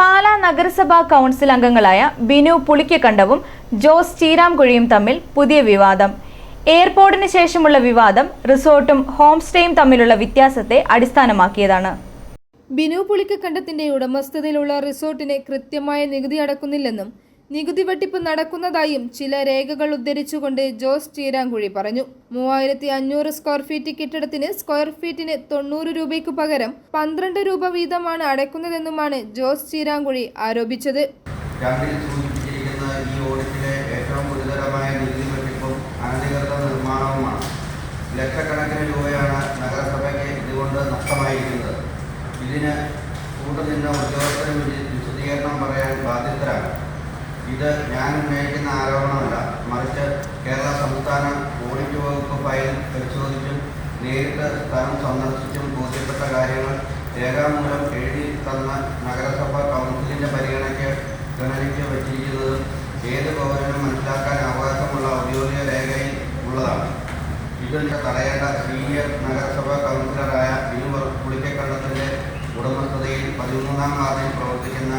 പാലാ നഗരസഭാ കൗൺസിൽ അംഗങ്ങളായ ബിനു പുളിക്കക്കണ്ടവും ജോസ് ചീരാംകുഴിയും തമ്മിൽ പുതിയ വിവാദം. എയർപോർട്ടിന് ശേഷമുള്ള വിവാദം റിസോർട്ടും ഹോം സ്റ്റേയും തമ്മിലുള്ള വ്യത്യാസത്തെ അടിസ്ഥാനമാക്കിയതാണ്. ബിനു പുളിക്കക്കണ്ടത്തിന്റെ ഉടമസ്ഥതയിലുള്ള റിസോർട്ടിന് കൃത്യമായ നികുതി അടക്കുന്നില്ലെന്നും നികുതി വെട്ടിപ്പ് നടക്കുന്നതായും ചില രേഖകൾ ഉദ്ധരിച്ചുകൊണ്ട് ജോസ് ചീരാങ്കുഴി പറഞ്ഞു. മൂവായിരത്തി അഞ്ഞൂറ് സ്ക്വയർ ഫീറ്റ് കെട്ടിടത്തിന് സ്ക്വയർ ഫീറ്റിന് തൊണ്ണൂറ് രൂപയ്ക്കു പകരം പന്ത്രണ്ട് രൂപ വീതമാണ് അടയ്ക്കുന്നതെന്നുമാണ് ജോസ് ചീരാങ്കുഴി ആരോപിച്ചത്. ഈ ഏറ്റവും അനധികൃത ലക്ഷക്കണക്കിന് രൂപയാണ് നഗരസഭയ്ക്ക് ഇതുകൊണ്ട് നഷ്ടമായിരിക്കുന്നത്. ഇതിന് കൂട്ടുനിന്ന ഉദ്യോഗസ്ഥരും വിശ- വിശദീകരണം പറയാൻ ബാധ്യസ്ഥരാണ്. ഇത് ഞാൻ ഉന്നയിക്കുന്ന ആരോപണമല്ല. മറിച്ച് കേരള സംസ്ഥാന ഓഡിറ്റ് വകുപ്പ് ഫയൽ പരിശോധിച്ചും നേരിട്ട് സ്ഥലം സന്ദർശിച്ചും ബോധ്യപ്പെട്ട കാര്യങ്ങൾ രേഖാമൂലം എഴുതി തന്ന നഗരസഭാ കൗൺസിലിന്റെ പരിഗണനയ്ക്ക് ഗണനയ്ക്ക് വച്ചിരിക്കുന്നത് ഏത് പൗരനും മനസ്സിലാക്കാൻ അവകാശമുള്ള ഔദ്യോഗിക രേഖയിൽ ഉള്ളതാണ്. ഇതിന്റെ തടയേണ്ട സീനിയർ നഗരസഭാ കൗൺസിലറായ ബിനു പുളിക്കക്കണ്ടത്തിന്റെ ഉടമസ്ഥതയിൽ പതിമൂന്നാം വാർഡിൽ പ്രവർത്തിക്കുന്ന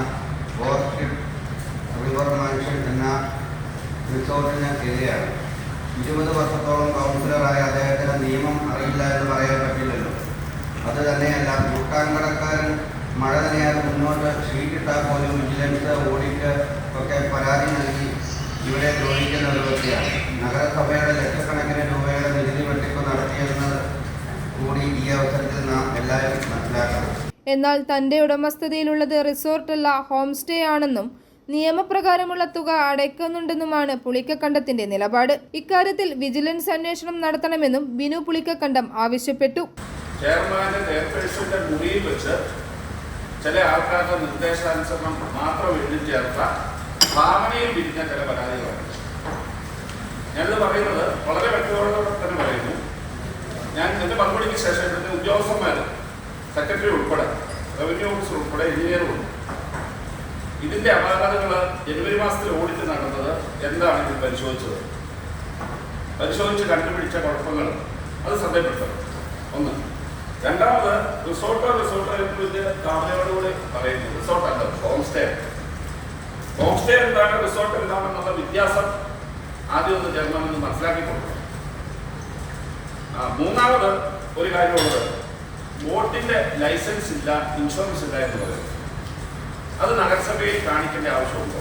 റിസോർട്ടിന് എതിരെയാണ് ഇരുപത് വർഷത്തോളം കൗൺസിലറായ അദ്ദേഹത്തിന് നിയമം അറിയില്ല എന്ന് പറയാൻ പറ്റില്ലല്ലോ. അത് തന്നെയല്ല കൂട്ടാങ്കടക്കാരൻ മഴ നനയാതെ മുന്നോട്ട് ഷീറ്റിട്ടാൽ പോലും വിജിലൻസ് ഓഡിറ്റ് ഒക്കെ പരാതി നൽകി ഇവിടെ ദ്രോഹിക്കുന്ന ഒരു വ്യക്തിയാണ്. നഗരസഭയുടെ ലക്ഷക്കണക്കിന് രൂപയുടെ നികുതി വെട്ടിപ്പ് നടത്തിയെന്നത് കൂടി ഈ അവസരത്തിൽ നാം എല്ലാവരും മനസ്സിലാക്കണം. എന്നാൽ തന്റെ ഉടമസ്ഥതയിലുള്ളത് റിസോർട്ടല്ല ഹോം സ്റ്റേ ആണെന്നും നിയമപ്രകാരമുള്ള തുക അടയ്ക്കുന്നുണ്ടെന്നുമാണ് പുളിക്കക്കണ്ടത്തിന്റെ നിലപാട്. ഇക്കാര്യത്തിൽ വിജിലൻസ് അന്വേഷണം നടത്തണമെന്നും ബിനു പുളിക്കക്കണ്ടം ആവശ്യപ്പെട്ടു. മുറിയിൽ വെച്ച് ചില ആൾക്കാരുടെ നിർദ്ദേശാനുസരണം മാത്രം എഴുതി ചേർത്ത ഭാവനയിൽ വിരിഞ്ഞ ചില പരാതികളാണ്. ഞങ്ങൾ പറയുന്നത് വളരെ വ്യക്തതയോടെ തന്നെ പറയുന്നു. ഞാൻ എന്റെ മറുപടിക്ക് ശേഷം എന്റെ ഉദ്യോഗസ്ഥന്മാർ സെക്രട്ടറി ഉൾപ്പെടെ റവന്യൂ ഓഫീസർ ഉൾപ്പെടെ എഞ്ചിനീയർ ഉണ്ട് ഇതിന്റെ അപകടങ്ങൾ ജനുവരി മാസത്തിൽ ഓഡിറ്റ് നടന്നത് എന്താണ് ഇത് പരിശോധിച്ചത്? പരിശോധിച്ച് കണ്ടുപിടിച്ച കുഴപ്പങ്ങൾ അത് ശ്രദ്ധപ്പെടുത്തണം ഒന്ന്. രണ്ടാമത് റിസോർട്ടോ റിസോർട്ടോ കുറിച്ച് കാമയോടുകൂടി പറയുന്നു. റിസോർട്ട് അല്ല ഹോം സ്റ്റേ ഹോം സ്റ്റേ എന്താണ് റിസോർട്ട് എന്താണെന്നുള്ള വ്യത്യാസം ആദ്യം ഒന്ന് ചെയർമാൻ ഒന്ന് മനസ്സിലാക്കി കൊടുക്കണം. മൂന്നാമത് ഒരു കാര്യമുള്ളത് ബോട്ടിന്റെ ലൈസൻസ് ഇല്ല ഇൻഷുറൻസ് ഇല്ല എന്ന് പറയുന്നത് നഗരസഭയിൽ കാണിക്കേണ്ട ആവശ്യമുണ്ടോ?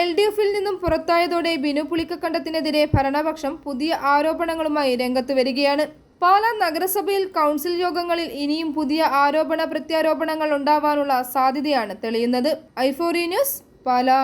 എൽ ഡി എഫിൽ നിന്നും പുറത്തായതോടെ ബിനു പുളിക്കക്കണ്ടത്തിനെതിരെ ഭരണപക്ഷം പുതിയ ആരോപണങ്ങളുമായി രംഗത്ത് വരികയാണ്. പാലാ നഗരസഭയിൽ കൗൺസിൽ യോഗങ്ങളിൽ ഇനിയും പുതിയ ആരോപണ പ്രത്യാരോപണങ്ങൾ ഉണ്ടാവാനുള്ള സാധ്യതയാണ് തെളിയുന്നത്. ഐഫോറി ന്യൂസ് പാലാ.